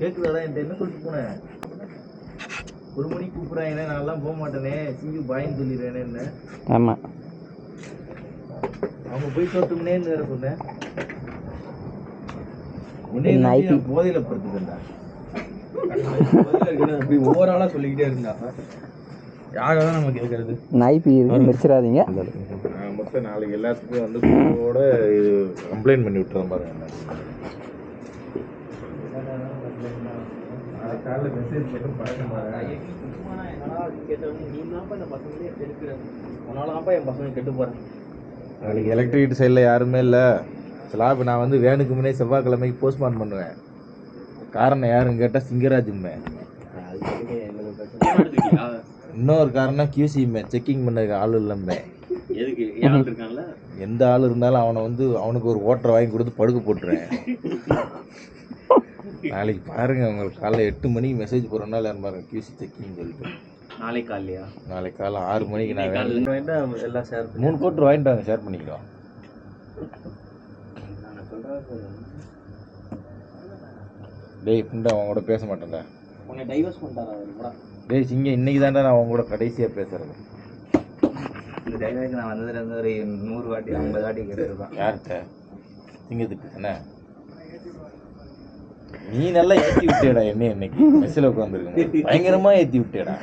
கேக்குதாடா என்கிட்ட? என்ன சொல்லிட்டு போனேன் ஒரு மணிக்கு கூப்பிடுறாங்க நான் எல்லாம் போக மாட்டேனே. சிங்கு பாயின்னு சொல்லிடுறேனே என்ன? ஆமாம் அவங்க போய் சொல்லட்டும்னேன்னு வேற சொன்னேன். உடனே போதையில படுத்துக்கண்டா அப்படி ஓவராலா சொல்லிக்கிட்டே இருந்தா. யாரை நம்ம கேட்கறது நாய்ப்பி இருக்கு மிச்சிடாதீங்க மொத்தம் நாளைக்கு எல்லாத்துக்கும் வந்து குழுவோட கம்ப்ளைண்ட் பண்ணி விட்டுறோம் பாருங்க. காலைல மெசேஜ் மட்டும் பார்க்க நாளைக்கு எலக்ட்ரிக் சைடில் யாருமே இல்லை. ஸ்லாப் நான் வந்து வேனுக்கு முன்னே செவ்வாய்க்கிழமைக்கு போஸ்ட்மார்ன் பண்ணுவேன். காரணம் யாருன்னு கேட்டால் சிங்கராஜுமே இன்னொரு காரணம் கியூசிமே செக்கிங் பண்ண ஆள் இல்லைமே எதுக்கு? யார் இருக்கான்ல எந்த ஆள் இருந்தாலும் அவனை வந்து அவனுக்கு ஒரு ஓட்டரை வாங்கி கொடுத்து படுக்க போட்டுருவேன். நாளைக்கு பாருங்க உங்களுக்கு காலைல எட்டு மணிக்கு மெசேஜ் போடுறதுனால யாரும் பாருங்க கியூசி செக்கிங் சொல்லிட்டு. நாளைக்கு காலையா நாளைக்கு காலைல ஆறு மணிக்கு நான் வேணும் எல்லாம் ஷேர் மூணு கோட்டு வாங்கிட்டு வாங்க ஷேர் பண்ணிக்கிறோம் டேய் புண்டை அவன் கூட பேச மாட்டேன்டா. உன்னை டைவர்ஸ் பண்ணிட்டாரா அவர் கூட? டேய் சிங்க இன்னைக்கு தான்டா நான் அவன் கூட கடைசியாக பேசுறது. இந்த டைலாக் நான் வந்ததுலேருந்து ஒரு நூறு வாட்டி ஐம்பது வாட்டி கேட்டுருக்கேன் யார்கிட்ட? சிங்கத்துக்கு என்ன? நீ நல்லா ஏற்றி விட்டேடா என்ன இன்னைக்கு. மெஸ்ஸில் உட்காந்துருக்கு பயங்கரமா ஏற்றி விட்டேடா.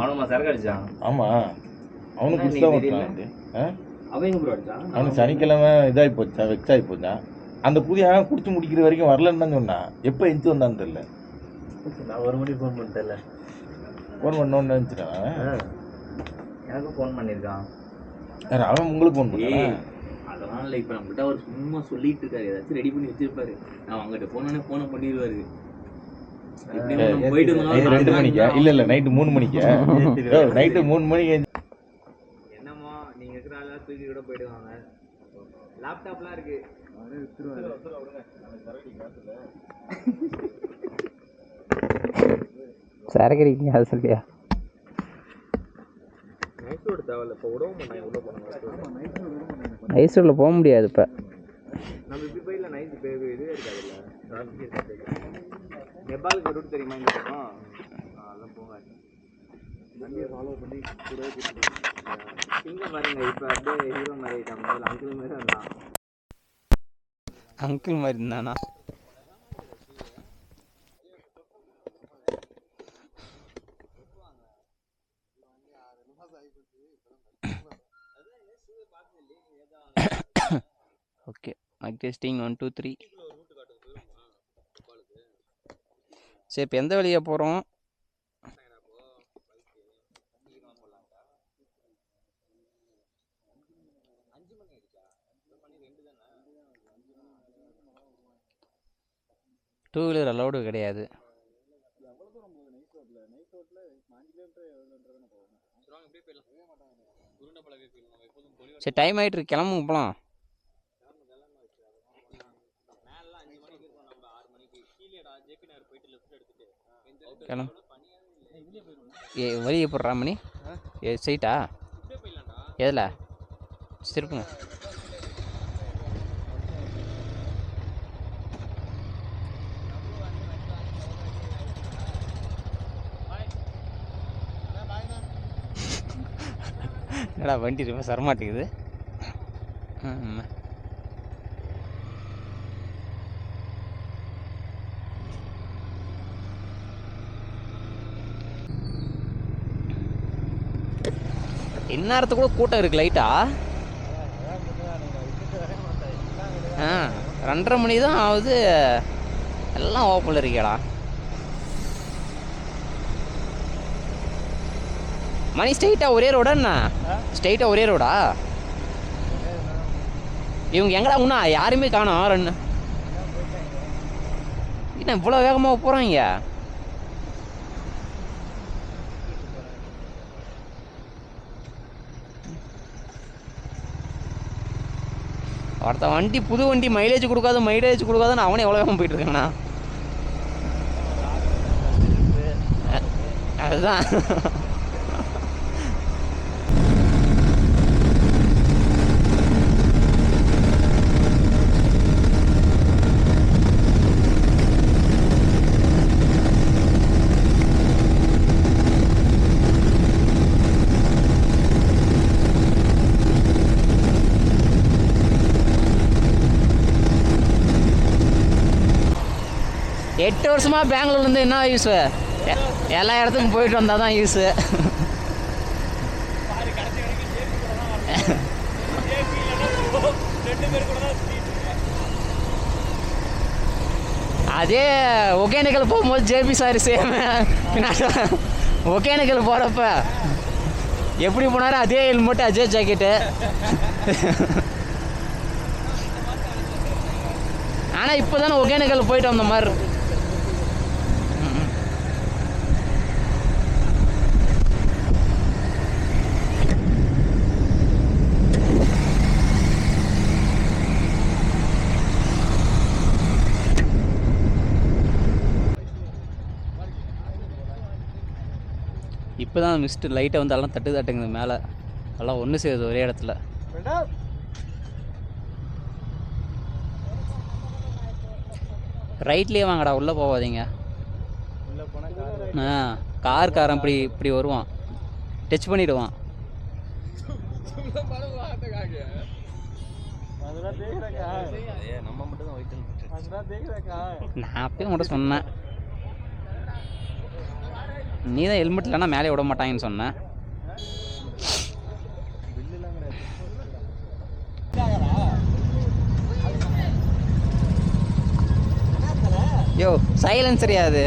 அவனுமா சரக்கு அடிச்சான். ஆமா. அவனுக்கு புதுசாக அவன் அடிச்சான். அவனுக்கு சனிக்கிழமை இதாகி போச்சா வெக்ஸாகி போச்சா? அந்த புதிய குடிச்சு முடிக்கிற வரைக்கும் வரலன்னு தான் சொன்னான். எப்போ எஞ்சி வந்தான்னு தெரியல. நான் ஒரு மணி ஃபோன் பண்ணிட்டேன்ல ஃபோன் பண்ணோன்னு நினச்சிட்டான். எனக்கும் ஃபோன் பண்ணியிருக்கான். யார் அவன் உங்களுக்கு ஃபோன் பண்ணா இல்லை இப்போ நம்மகிட்ட அவர் சும்மா சொல்லிட்டு இருக்காரு ஏதாச்சும் ரெடி பண்ணி வச்சிருப்பாரு. நான் அவங்ககிட்ட போனோடனே ஃபோனை பண்ணிடுவாரு போயிட்டு ரெண்டு மணிக்கா? இல்ல இல்ல நைட்டு மூணு மணிக்கா? நைட்டு மூணு மணிக்கு என்னமோ நீங்க இருக்கிற ஆளா தூக்கி கூட போயிடுவாங்க லேப்டாப்லாம் இருக்கு. சரக்கு இருக்கீங்க அது சொல்லியா மைசூர் தேவையில்ல. இப்போ விடவும் மாட்டாங்க. உள்ள போனாங்க? மைசூரில் போக முடியாது இப்போ. நம்ம இப்படி போயிடல நைட் இப்போ இது இருக்காதுல்ல traffic இருக்காது நெபாலுக்கு ரூட் தெரியுமா இந்த பக்கம் ஆ, அதெல்லாம் போகாது வண்டியை ஃபாலோ பண்ணி கூட இங்கே பாருங்க இப்போ அப்படியே ஹீரோ மாதிரி ஆயிட்டான் முதல்ல அங்கிள் மாதிரி இருந்தான் அங்கிள் மாதிரி இருந்தானா okay mike testing one two three சரி இப்போ எந்த வழியாக போகிறோம் டூ வீலர் அலௌடு கிடையாது. சரி டைம் ஆகிட்டு இருக்கு. கிளம்புங்க போகலாம் கிளம்பு ஏ வழி எப்பட்றா மணி ஏ சைட்டா? எதில்? திருப்புங்க. என்னடா வண்டி ரொம்ப சரமாட்டேங்குது ஆமா. இந்நேரத்து கூட கூட்டம் இருக்கு லைட்டா ஆ? ரெண்டரை மணி தான் ஆகுது. எல்லாம் ஓப்பனில் இருக்கேடா. மணி ஸ்ட்ரைட்டாக ஒரே ரோடா என்ன? ஸ்ட்ரைட்டாக ஒரே ரோடா இவங்க எங்கடா உண்ணா யாருமே காணோம் ரெண்டு என்ன இவ்வளோ வேகமாக போகிறாங்க ஒருத்த வண்டி புது வண்டி மைலேஜ் கொடுக்காத மைலேஜ் கொடுக்காதுன்னு அவனே எவ்வளோ வேகமாக போயிட்டு இருக்கானா? அதுதான். எட்டு வருஷமாக பெங்களூர்லேருந்து என்ன யூஸு எல்லா இடத்துக்கும் போயிட்டு வந்தால் தான் யூஸு அதே ஒகேனக்கல் போகும்போது ஜேபி சார் சேம் ஒகேனக்கல் போகிறப்ப எப்படி போனார் அதே ஹெல்மெட்டு அதே ஜாக்கெட்டு ஆனால் இப்போ தானே ஒகேனக்கல் போயிட்டு வந்த மாதிரி இப்போ தான் மிஸ்ட்டு லைட்டை வந்து எல்லாம் தட்டு தட்டுங்குது மேலே. எல்லாம் ஒன்று சேருது ஒரே இடத்துல. ரைட்லேயே வாங்கடா உள்ளே போகாதீங்க. உள்ள போனா கார் ஆ கார்காரன் இப்படி இப்படி வருவான். டச் பண்ணிடுவான். மட்டும் நான் அப்பயே உங்கள்கிட்ட சொன்னேன். நீ தான் ஹெல்மெட் இல்லைன்னா மேலே விட மாட்டாங்கன்னு சொன்னேன். யோ சைலன்சரியா அது?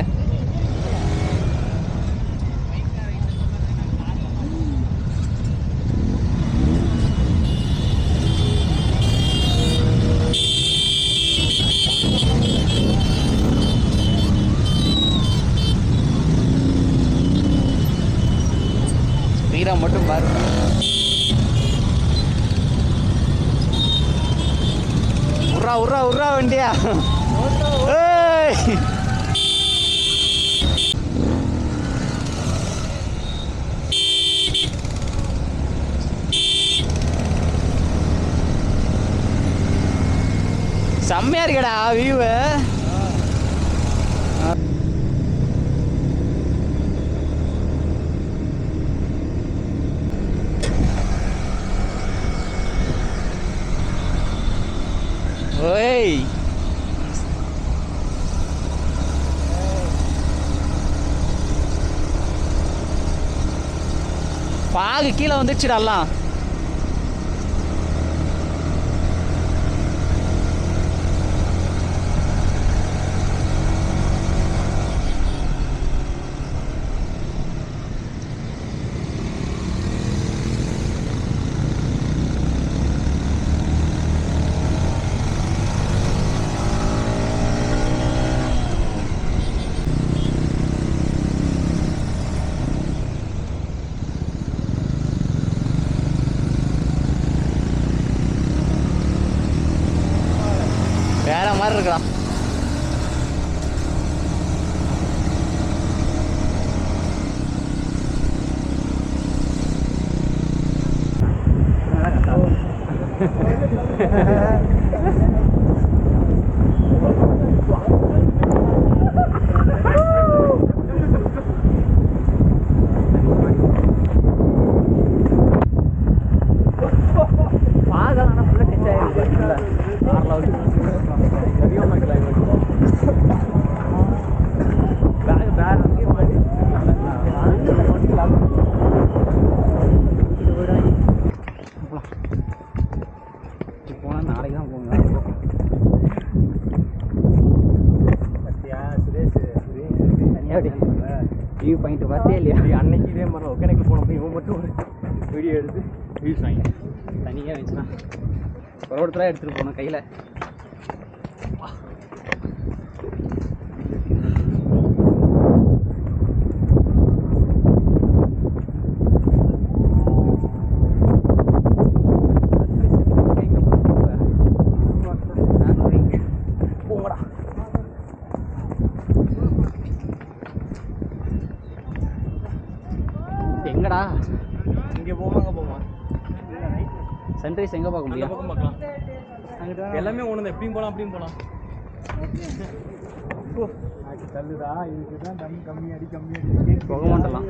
ஸ்பீடாக மட்டும் பாரு. உர்ரா உர்ரா உர்ரா வண்டியா? செம்மையா இருக்கடா வியூவு Hey! பாகு கீழே வந்துடுச்சுடா எல்லாம் வேற மாதிரி இருக்கலாம் பாகலாம் ஃபுல்லாக டச் ஆகிருக்கு சரியான கிளைமேட் பேக் பேக் அங்கேயே மாட்டி போனால் நாளைக்கு தான் போங்க பத்தியா சுரேஷ் வியூ பாயிண்ட் பார்த்தே இல்லையா இப்படி அன்னைக்கு இதே மாதிரி ஒகேனக்கல் போனப்போ இவன் மட்டும் ஒரு வீடியோ எடுத்து வாங்கி தனியாக வச்சுனா ஒரு ஒருத்தராக எடுத்துகிட்டு போகணும் கையில் போங்கடா எங்கடா இங்கே போமா அங்கே போமா சன்ரைஸ் எங்கே பார்க்க முடியும்? பக்கம் பார்க்கலாம். எல்லாமே ஒன்று எப்படியும் போகலாம் அப்படியும் போகலாம் தள்ளுதா இதுக்கு தான் தண்ணி கம்மி அடி கம்மி அடி. போக மாட்டலாம்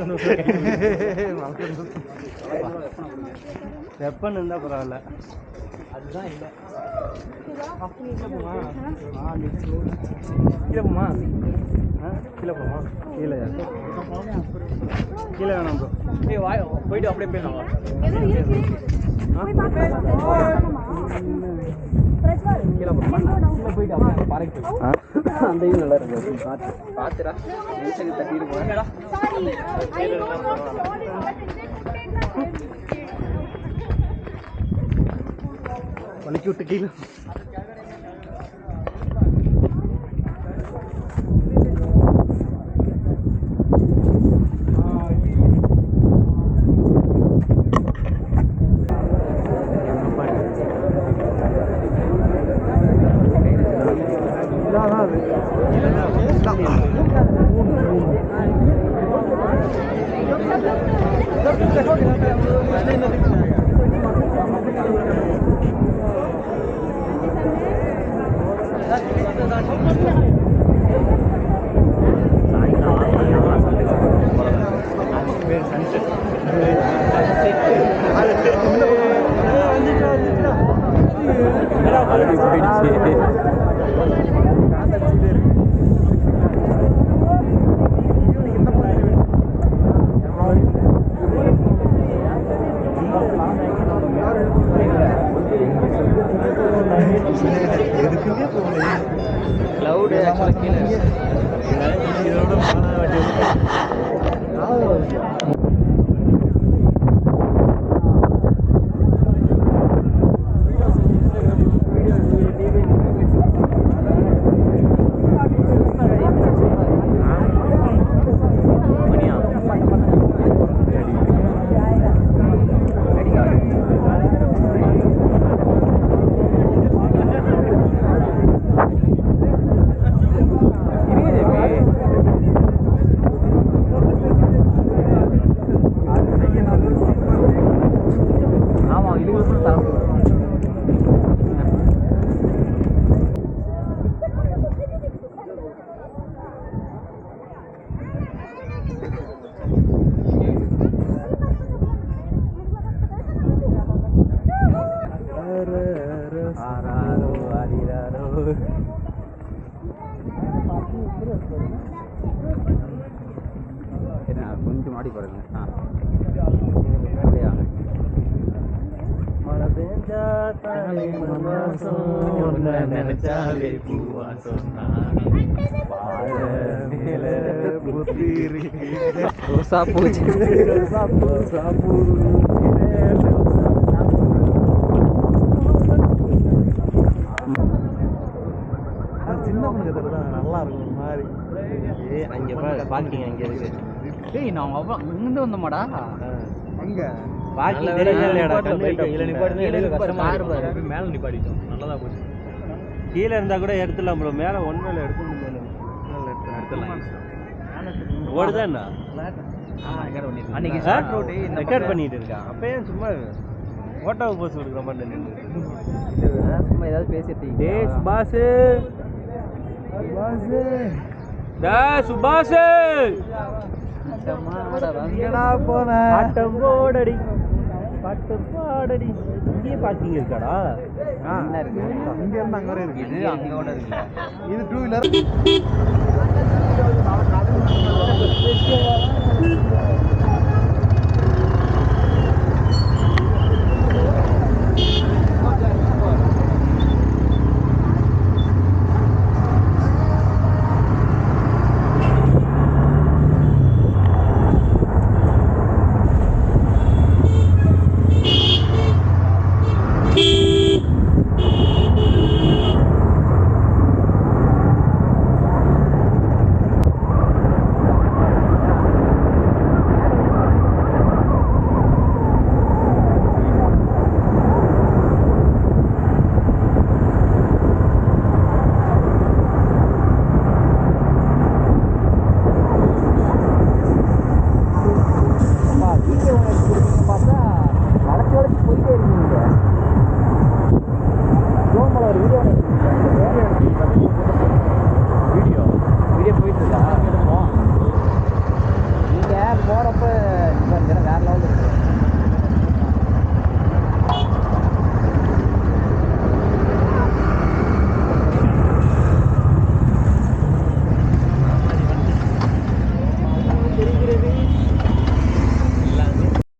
வெப்பன் இருந்தால் பரவாயில்ல. அதுதான் இல்லை. கீழே போமா? ஆ கீழே போமா? கீழே கீழே வேணாம் ப்ரோ ஏய் வாய் போயிட்டு அப்படியே போயிடலாம். அந்த இது நல்லா இருக்கு பார்த்து பார்த்துடா தட்டிட்டு போனேன் சாரி ஐ நோ சாரி வலிக்கி விட்டு கீழே க்ளவுடு ஆக்சுவலாக கீழே இருக்கு. ஆமா இதுக்கு அப்புறம் தரம் கொஞ்சம் மாடி பாருங்க ஆ அப்படியே வாங்க. மழை பெஞ்சா தானே மனவாசம் உன்னை நினைச்சாலே பூவாசம் ரோசா பூச்சி சின்ன பொண்ணுக்கு தான் நல்லா இருக்கும் ஒரு மாதிரி ஏ அங்கே பார்க்கிங் அங்கே இருக்கு டேய் நான் அவ்வளோ இங்கிருந்து வந்தோமாடா? அங்கே. மேலே நிப்பாடிட்டோம் நல்லதா போச்சு. கீழே இருந்தா கூட எடுத்துடலாம் ப்ரோ மேலே ஒன் மேலே. எடுக்க முடியல எடுத்துடலாம். அன்னைக்கு ரெக்கார்ட் பண்ணிட்டு இருக்கான். அப்போ ஏன் சும்மா ஃபோட்டோவுக்கு போஸ் கொடுக்குற மாதிரி நின்று சும்மா ஏதாவது பேசிட்டு டேய் சுபாஷ். சுபாஷ். டேய் சுபாஷ். எங்கடா போன? ஆட்டம் போடடி. பாட்டு பாடடி. இங்கேயே பார்க்கிங் இருக்காடா? என்ன இருக்கு இங்க இருந்து அங்க வரை இருக்கு. இது இருக்குல்ல இது டூ வீலர்